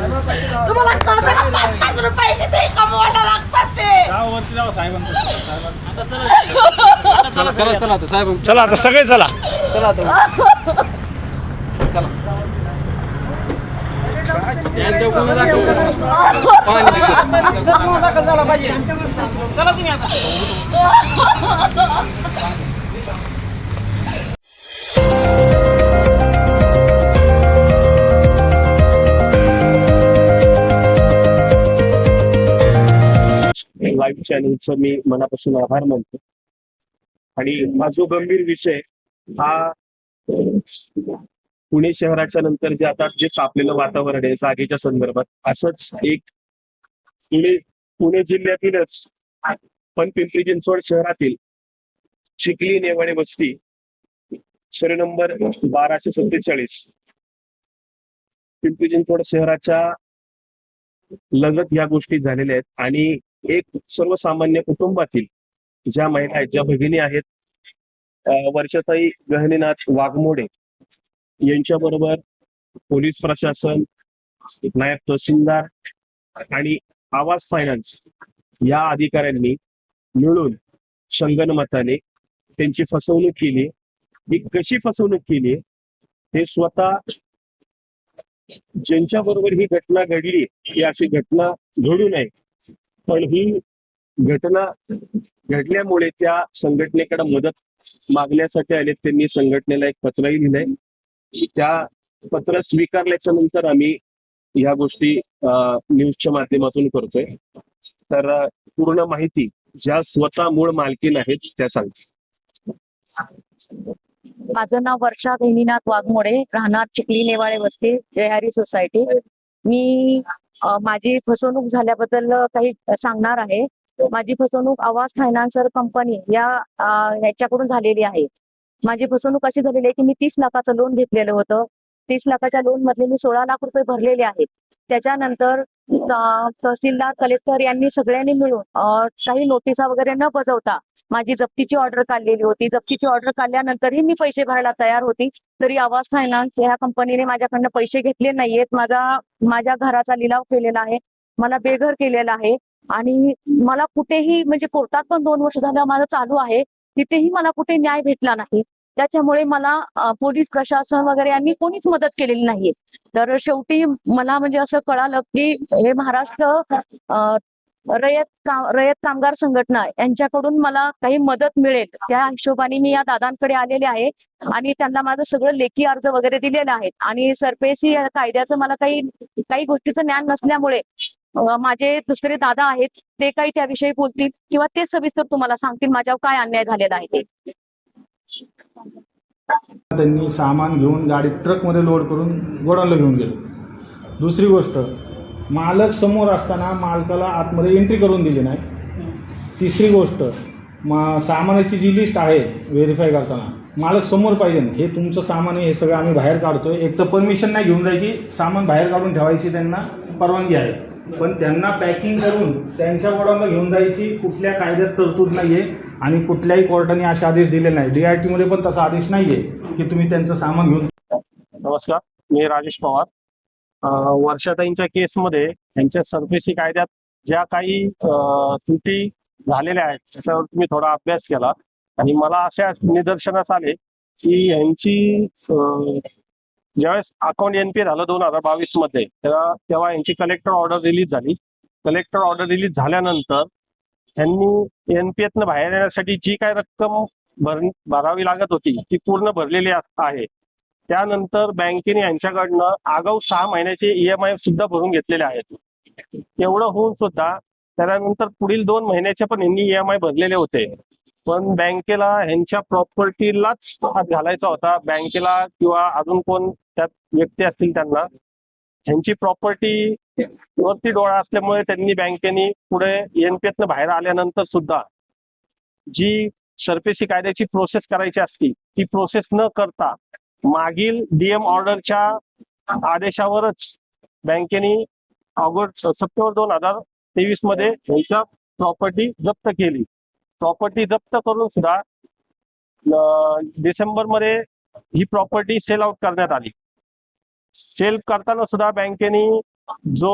तुम्हाला कळतं का? पाच पाच रुपये किती कमवायला लागतात ते? चला चला चला आता साहेब. चला आता सगळे चला. चला आता. यांच्या गुन्हे दाखल पाणी सर गुन्हा दाखल झाला पाहिजे. चला तुम्ही आता. लाईव्ह चॅनलचं मी मनापासून आभार मानतो. आणि हा जो गंभीर विषय हा पुणे शहराच्या नंतर जे आता जे तापलेलं वातावरण आहे जागेच्या संदर्भात असंच एक पुणे पुणे जिल्ह्यातीलच पण पिंपरी चिंचवड शहरातील चिखली नेवाणे वस्ती सर नंबर बाराशे सत्तेचाळीस पिंपरी चिंचवड शहराच्या लगत या गोष्टी झालेल्या आहेत. आणि एक सर्वसामान्य कुटुंबातील ज्या महिला आहेत ज्या भगिनी आहेत वर्षाताई गहनीनाथ वाघमोडे यांच्याबरोबर पोलीस प्रशासन नायब तहसीलदार आणि आवाज फायनान्स या अधिकाऱ्यांनी मिळून संगणमताने त्यांची फसवणूक केली. ही कशी फसवणूक केली? हे स्वतः ज्यांच्या बरोबर ही घटना घडली ही अशी घटना घडू नये पण ही घटना घडल्यामुळे त्या संघटनेकडे मदत मागण्यासाठी आले त्यांनी. संघटनेला एक पत्रही लिहिलंय त्या पत्र स्वीकारल्याच्या नंतर आम्ही ह्या गोष्टी न्यूजच्या माध्यमातून करतोय. तर पूर्ण माहिती ज्या स्वतः मूळ मालकीन आहेत त्या सांगतील. माझं नाव वर्षा गहिनीनाथ वाघमोडे. राहणार चिखली नेवाळे वस्ती जयहारी सोसायटी. मी अ, माझी फसवणूक झाल्याबद्दल काही सांगणार आहे. माझी फसवणूक आवाज फायनान्सर कंपनी या अ, ह्याच्याकडून झालेली आहे. माझी फसवणूक अशी झालेली आहे की मी तीस लाखाचं लोन घेतलेलं होतं. तीस लाखाच्या लोन मधले मी सोळा लाख रुपये भरलेले आहेत. त्याच्यानंतर तहसीलदार कलेक्टर यांनी सगळ्यांनी मिळून अ, काही नोटिसा वगैरे न बजावता माझी जप्तीची ऑर्डर काढलेली होती. जप्तीची ऑर्डर काढल्यानंतरही मी पैसे भरायला तयार होती. तरी आवाज फायनान्स ह्या कंपनीने माझ्याकडनं पैसे घेतले नाहीयेत. माझा माझ्या घराचा लिलाव केलेला आहे. मला बेघर केलेला आहे. आणि मला कुठेही म्हणजे कोर्टात पण दोन वर्ष झालं माझं चालू आहे. तिथेही मला कुठे न्याय भेटला नाही. त्याच्यामुळे मला पोलीस प्रशासन वगैरे यांनी कोणीच मदत केलेली नाहीये. तर शेवटी मला म्हणजे असं कळालं की हे महाराष्ट्र रयत काम रयत कामगार संघटना यांच्याकडून मला काही मदत मिळेल त्या हिशोबाने मी या दादांकडे आलेले आहे आणि त्यांना माझं सगळं लेखी अर्ज वगैरे दिलेले आहेत. आणि सरपेसी कायद्याचं मला काही काही गोष्टीचं ज्ञान नसल्यामुळे माझे दुसरे दादा आहेत ते काही त्याविषयी बोलतील किंवा ते सविस्तर तुम्हाला सांगतील माझ्यावर काय अन्याय झालेला आहे ते. त्यांनी सामान घेऊन गाडीत ट्रकमध्ये लोड करून गोडाऊनला घेऊन गेले. दुसरी गोष्ट मालक समोर असताना मालकाला आतमध्ये एंट्री करून दिली नाही. तिसरी गोष्ट मा सामानाची जी लिस्ट आहे व्हेरीफाय करताना मालक समोर पाहिजे हे तुमचं सामान आहे हे सगळं आम्ही बाहेर काढतोय. एक तर परमिशन नाही घेऊन जायची सामान बाहेर काढून ठेवायची त्यांना परवानगी आहे. पण त्यांना पॅकिंग करून त्यांच्या गोडाऊनला घेऊन जायची कुठल्या कायद्यात तरतूद नाही आहे आणि कुठल्याही कोर्टाने असे आदेश दिले नाही. डी आर टीमध्ये पण तसा आदेश नाही आहे की तुम्ही त्यांचं सामान घेऊन नमस्कार मी राजेश पवार. वर्षाताईंच्या केसमध्ये त्यांच्या सरफेसी कायद्यात ज्या काही त्रुटी झालेल्या आहेत त्याच्यावर तुम्ही थोडा अभ्यास केला. आणि मला अशा निदर्शनास आले की यांची ज्यावेळेस अकाउंट एनपी झालं दोन हजार बावीसमध्ये तेव्हा तेव्हा यांची कलेक्टर ऑर्डर रिलीज झाली. कलेक्टर ऑर्डर रिलीज झाल्यानंतर त्यांनी एनपीएतनं बाहेर येण्यासाठी जी काय रक्कम भर भरावी लागत होती ती पूर्ण भरलेली आहे. त्यानंतर बँकेने यांच्याकडनं आगाऊ सहा महिन्याचे ईएमआय सुद्धा भरून घेतलेले आहेत. एवढं होऊन सुद्धा त्यानंतर पुढील दोन महिन्याचे पण यांनी ईएमआय भरलेले होते. पण बँकेला ह्यांच्या प्रॉपर्टीलाच हात घालायचा होता. बँकेला किंवा अजून कोण त्यात व्यक्ती असतील त्यांना ह्यांची प्रॉपर्टी वरती डोळा असल्यामुळे त्यांनी बँकेने पुढे एनपीएतनं बाहेर आल्यानंतर सुद्धा जी सरपेसी कायद्याची प्रोसेस करायची असती ती प्रोसेस न करता मागील डीएम ऑर्डरच्या आदेशावरच बँकेने ऑगस्ट सप्टेंबर दोन हजार तेवीसमध्ये यांच्या प्रॉपर्टी जप्त केली. प्रॉपर्टी जप्त करून सुद्धा डिसेंबरमध्ये ही प्रॉपर्टी सेल आउट करण्यात आली. सेल करताना सुद्धा बँकेने जो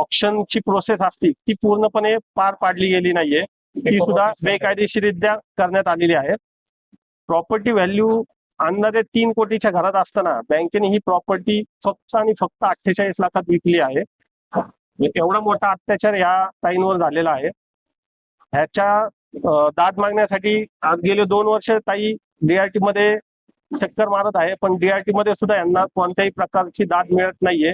ऑप्शनची प्रोसेस असते ती पूर्णपणे पार पाडली गेली नाहीये. ती सुद्धा बेकायदेशीररित्या करण्यात आलेली आहे. प्रॉपर्टी व्हॅल्यू अंदाजे तीन कोटीच्या घरात असताना बँकेने ही प्रॉपर्टी फक्त आणि फक्त अठ्ठेचाळीस लाखात विकली आहे. एवढा मोठा अत्याचार या ताईंवर झालेला आहे. ह्याच्या दाद मागण्यासाठी आज गेले दोन वर्ष ताई डीआरटी मध्ये चक्कर मारत आहे पण डीआरटी मध्ये सुद्धा यांना कोणत्याही प्रकारची दाद मिळत नाहीये.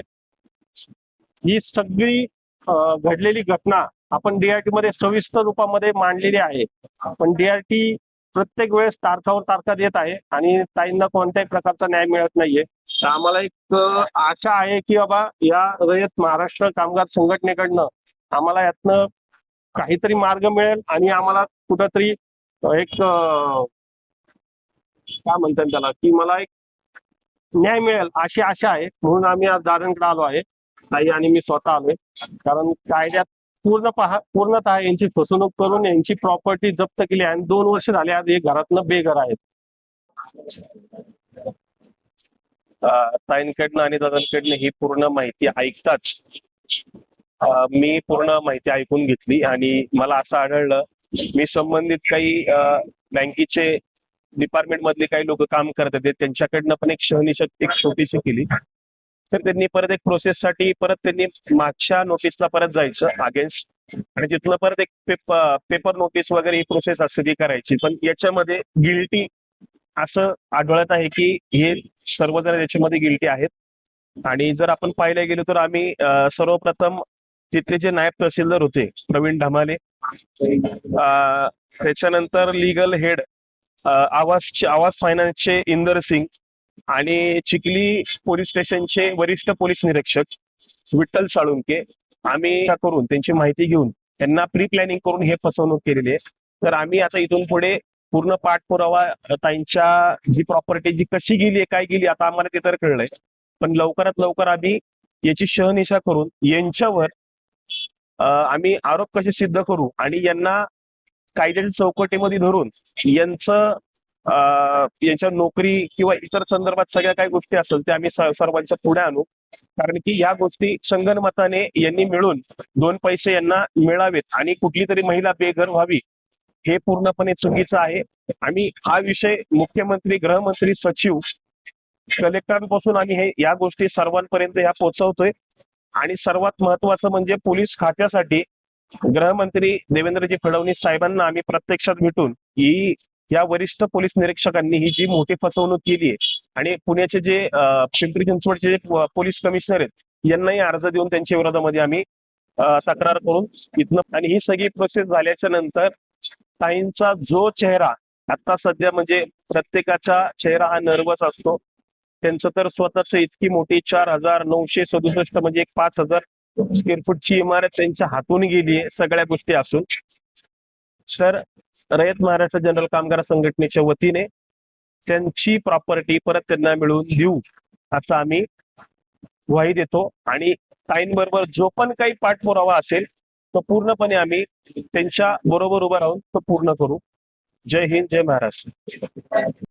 ही सगळी घडलेली घटना आपण डीआरटी मध्ये सविस्तर रूपामध्ये मांडलेली आहे. पण डीआरटी प्रत्येक वेळेस तारखावर तारखा देत आहे आणि ताईंना कोणत्याही प्रकारचा न्याय मिळत नाहीये. तर आम्हाला एक आशा आहे की बाबा या रयत महाराष्ट्र कामगार संघटनेकडनं आम्हाला यातनं काहीतरी मार्ग मिळेल आणि आम्हाला कुठंतरी एक काय म्हणतात त्याला की मला एक न्याय मिळेल अशी आशा आहे. म्हणून आम्ही आज दादांकडे आलो आहे. ताई आणि मी स्वतः आलोय. कारण कायद्यात पूर्ण पहा पूर्णतः यांची फसवणूक करून यांची प्रॉपर्टी जप्त केली आणि दोन वर्ष झाले आज हे घरातनं बेघर आहेत. ताईंकडनं आणि दादांकडनं ही पूर्ण माहिती ऐकताच मी पूर्ण माहिती ऐकून घेतली आणि मला असं आढळलं मी संबंधित काही बँकेचे डिपार्टमेंट मधले काही लोक काम करत होते त्यांच्याकडनं पण एक शहनिशक्ती छोटीशी केली. तर त्यांनी परत एक प्रोसेस साठी परत त्यांनी मागच्या नोटीसला परत जायचं अगेन्स्ट आणि तिथलं परत एक पेपर पेपर नोटीस वगैरे ही प्रोसेस असते ती करायची. पण याच्यामध्ये गिल्टी असं आढळत आहे की हे सर्वजण याच्यामध्ये गिल्टी आहेत. आणि जर आपण पाहायला गेलो तर आम्ही सर्वप्रथम तिथले जे नायब तहसीलदार होते प्रवीण ढमाले त्याच्यानंतर लिगल हेड आवाज आवाज फायनान्सचे इंदर सिंग आणि चिखली पोलीस स्टेशनचे वरिष्ठ पोलीस निरीक्षक विठ्ठल साळुंके आम्ही करून त्यांची माहिती घेऊन त्यांना प्री प्लॅनिंग करून हे फसवणूक केलेली आहे. तर आम्ही आता इथून पुढे पूर्ण पाठपुरावा त्यांच्या जी प्रॉपर्टी जी कशी गेली आहे काय गेली आता आम्हाला ते तर कळलंय. पण लवकरात लवकर आम्ही याची शहनिशा करून यांच्यावर आम्ही आरोप कसे सिद्ध करू आणि यांना कायद्याच्या चौकटीमध्ये धरून यांचं यांच्या नोकरी किंवा इतर संदर्भात सगळ्या काही गोष्टी असतील त्या आम्ही सर्वांच्या पुढे आणू. कारण की या गोष्टी संगणमताने यांनी मिळून दोन पैसे यांना मिळावेत आणि कुठली तरी महिला बेघर व्हावी हे पूर्णपणे चुकीचं आहे. आम्ही हा विषय मुख्यमंत्री गृहमंत्री सचिव कलेक्टरांपासून आम्ही हे या गोष्टी सर्वांपर्यंत ह्या पोहोचवतोय. आणि सर्वात महत्वाचं म्हणजे पोलीस खात्यासाठी गृहमंत्री देवेंद्रजी फडणवीस साहेबांना आम्ही प्रत्यक्षात भेटून ही या वरिष्ठ पोलीस निरीक्षकांनी ही जी मोठी फसवणूक केली आहे आणि पुण्याचे जे पिंपरी चिंचवडचे जे पोलीस कमिशनर आहेत यांनाही अर्ज देऊन त्यांच्या विरोधामध्ये आम्ही तक्रार करून इथनं आणि ही सगळी प्रोसेस झाल्याच्यानंतर ताईंचा जो चेहरा आता सध्या म्हणजे प्रत्येकाचा चेहरा हा नर्वस असतो. त्यांचं तर स्वतःच इतकी मोठी चार हजार नऊशे सदुसष्ट म्हणजे एक पाच हजार स्क्वेअर फूटची इमारत त्यांच्या हातून गेली आहे सगळ्या गोष्टी असून. तर रयत महाराष्ट्र जनरल कामगार संघटनेच्या वतीने त्यांची प्रॉपर्टी परत त्यांना मिळवून देऊ असं आम्ही ग्वाही देतो. आणि ताईंबरोबर जो पण काही पाठपुरावा असेल तो पूर्णपणे आम्ही त्यांच्या बरोबर उभं राहून तो पूर्ण करू. जय हिंद जय महाराष्ट्र.